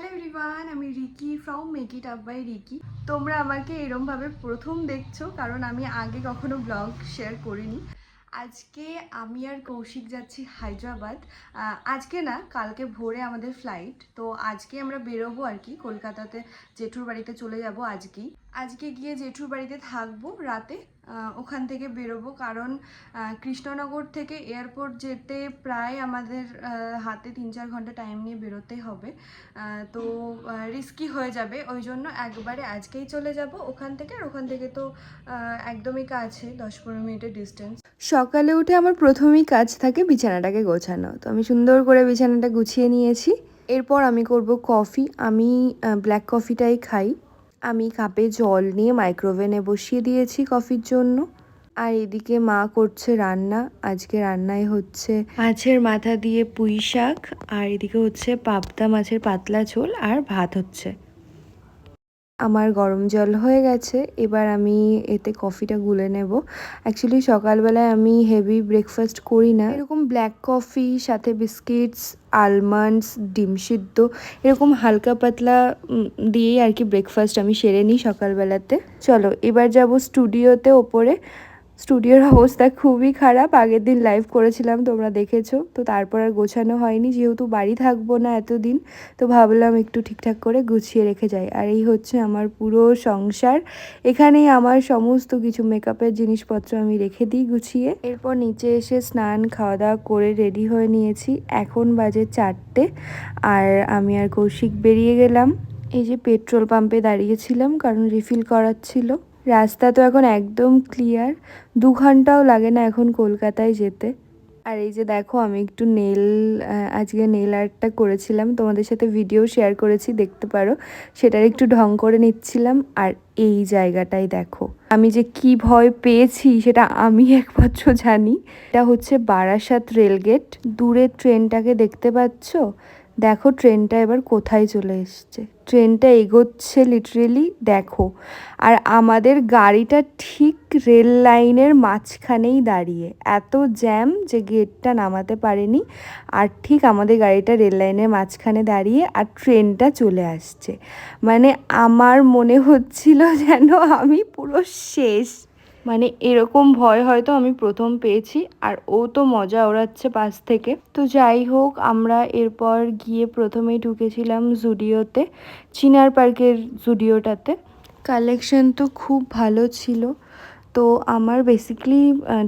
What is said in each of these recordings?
Hello everyone আমি Ricky from make it up by Ricky. তোমরা আমাকে এরমভাবে প্রথম দেখছ, কারণ আমি আগে কখনো ব্লগ শেয়ার করিনি। আজকে আমি আর কৌশিক যাচ্ছি হায়দ্রাবাদ। আজকে না, কালকে ভোরে আমাদের ফ্লাইট তো আজকে আমরা বেরোবো আর কি, কলকাতাতে। জেঠুর বাড়িতে চলে যাব আজকেই। আজকে গিয়ে জেঠুর বাড়িতে থাকব রাতে। ওখান থেকে বেরোবো। কারণ কৃষ্ণনগর থেকে এয়ারপোর্ট যেতে প্রায় আমাদের হাতে তিন চার ঘণ্টা টাইম নিয়ে বেরোতে হবে। তো রিস্কি হয়ে যাবে। ওই জন্য একবারে আজকেই চলে যাব ওখান থেকে। আর ওখান থেকে তো একদমই কাছে, দশ পনেরো মিনিটের ডিস্টেন্স সকালে উঠে আমার প্রথমেই কাজ থাকে বিছানাটাকে গোছানো। তো আমি সুন্দর করে বিছানাটা গুছিয়ে নিয়েছি। এরপর আমি করব কফি আমি ব্ল্যাক কফিটাই খাই। আমি কাপে জল নিয়ে মাইক্রোওভেনে বসিয়ে দিয়েছি কফির জন্য। আর এদিকে মা করছে রান্না। আজকে রান্নায় হচ্ছে মাছের মাথা দিয়ে পুঁই শাক, আর এদিকে হচ্ছে পাবদা মাছের পাতলা ঝোল, আর ভাত হচ্ছে। আমার গরম জল হয়ে গেছে, এবার আমি এতে কফিটা গুলে নেব। অ্যাকচুয়ালি সকালবেলায় আমি হেভি ব্রেকফাস্ট করি না। এরকম ব্ল্যাক কফি সাথে বিস্কিটস আলমন্ডস ডিম সিদ্ধ, এরকম হালকা পাতলা দিয়েই আর কি ব্রেকফাস্ট আমি সেরে নিই সকালবেলাতে। চলো, এবার যাব স্টুডিওতে ওপরে। স্টুডিওর অবস্থা খুবই খারাপ। আগের দিন লাইভ করেছিলাম, তোমরা দেখেছ। তো তারপর আর গোছানো হয়নি, যেহেতু বাড়ি থাকব না এতদিন, তো ভাবলাম একটু ঠিকঠাক করে গুছিয়ে রেখে যাই। আর এই হচ্ছে আমার পুরো সংসার। এখানেই আমার সমস্ত কিছু মেকআপের জিনিসপত্র আমি রেখে দিই গুছিয়ে। এরপর নিচে এসে স্নান খাওয়া দাওয়া করে রেডি হয়ে নিয়েছি। এখন বাজে চারটে, আর আমি আর কৌশিক বেরিয়ে গেলাম। এই যে পেট্রোল পাম্পে দাঁড়িয়েছিলাম, কারণ রিফিল করার ছিল। রাস্তা তো এখন একদম ক্লিয়ার দু ঘন্টাও লাগে না এখন কলকাতায় যেতে। আর এই যে দেখো, আমি একটু নেল আজকে নেল আর্টটা করেছিলাম, তোমাদের সাথে ভিডিও শেয়ার করেছি, দেখতে পারো। সেটার একটু ঢং করে নিচ্ছিলাম, আর এই জায়গাটাই দেখো। আমি যে কি ভয় পেয়েছি, সেটা আমি একমাত্র জানি। এটা হচ্ছে বারাসাত রেলগেট দূরে ট্রেনটাকে দেখতে পাচ্ছ? দেখো ট্রেনটা এবার কোথায় চলে এসছে। ট্রেনটা এগোচ্ছে লিটারেলি দেখো। আর আমাদের গাড়িটা ঠিক রেল লাইনের মাঝখানেই দাঁড়িয়ে। এত জ্যাম যে গেটটা নামাতে পারেনি। আর ঠিক আমাদের গাড়িটা রেল লাইনের মাঝখানে দাঁড়িয়ে আর ট্রেনটা চলে আসছে। মানে আমার মনে হচ্ছিল যেন আমি পুরো শেষ। মানে এরকম ভয় হয়তো আমি প্রথম পেয়েছি, আর ও তো মজা ওড়াচ্ছে পাশ থেকে। তো যাই হোক, আমরা এরপর গিয়ে প্রথমেই ঢুকেছিলাম জুডিওতে, চিনার পার্কের জুডিওটাতে। কালেকশন তো খুব ভালো ছিল। তো আমার বেসিক্যালি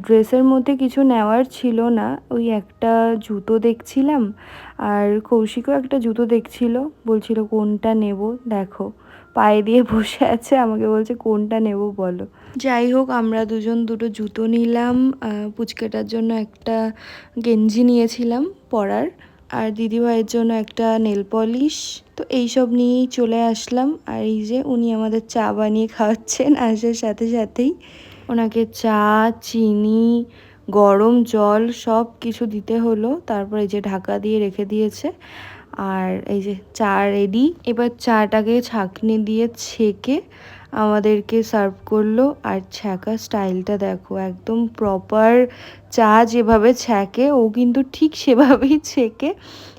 ড্রেসের মধ্যে কিছু নেওয়ার ছিল না। ওই একটা জুতো দেখছিলাম, আর কৌশিকও একটা জুতো দেখছিল, বলছিল কোনটা নেব, দেখো। পায়ে দিয়ে বসে আছে, আমাকে বলছে, কোনটা নেব বলো? যাই হোক, আমরা দুজন দুটো জুতো নিলাম পুচকেটার জন্য একটা গেঞ্জি নিয়েছিলাম পরার, আর দিদিভাইয়ের জন্য একটা নেল পলিশ। তো এইসব নিয়েই চলে আসলাম, আর এই যে উনি আমাদের চা বানিয়ে খাওয়াচ্ছেন, আসার সাথে সাথেই ওনাকে চা, চিনি, গরম জল সব কিছু দিতে হলো, তারপর এই যে ঢাকা দিয়ে রেখে দিয়েছে। আর এই যে চা রেডি এবার চাটাকে ছাঁকনি দিয়ে ছেঁকে আমাদেরকে সার্ভ করল। আর ছ্যাঁকা স্টাইলটা দেখো, একদম প্রপার চা যেভাবে ছ্যাঁকে, ও কিন্তু ঠিক সেভাবেই ছেঁকে।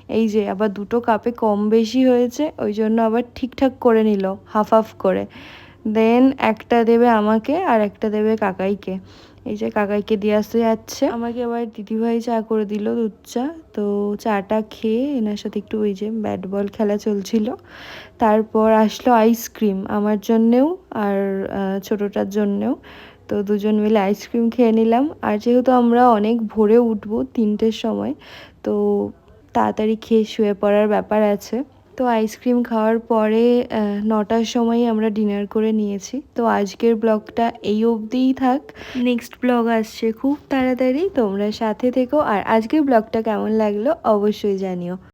এই যে আবার দুটো কাপে কম বেশি হয়েছে, ওই জন্য আবার ঠিকঠাক করে নিল হাফ হাফ করে। দেন একটা দেবে আমাকে আর একটা দেবে কাকাইকে। এই যে কাকাইকে দিয়ে আসতে যাচ্ছে। আমাকে আবার দিদিভাই চা করে দিল দুধ চা। তো চাটা খেয়ে এনার সাথে একটু ওই যে ব্যাট বল খেলা চলছিল। তারপর আসলো আইসক্রিম আমার জন্যেও আর ছোটোটার জন্যেও। তো দুজন মিলে আইসক্রিম খেয়ে নিলাম। আর যেহেতু আমরা অনেক ভোরে উঠবো তিনটের সময়, তো তাড়াতাড়ি খেয়ে শুয়ে পড়ার ব্যাপার আছে। তো আইসক্রিম খাওয়ার পরে নটার সময় আমরা ডিনার করে নিয়েছি। তো আজকের ব্লগটা এই অবধিই থাক। নেক্সট ব্লগ আসছে খুব তাড়াতাড়ি, তোমরা সাথে থেকো। আর আজকের ব্লগটা কেমন লাগল অবশ্যই জানিও।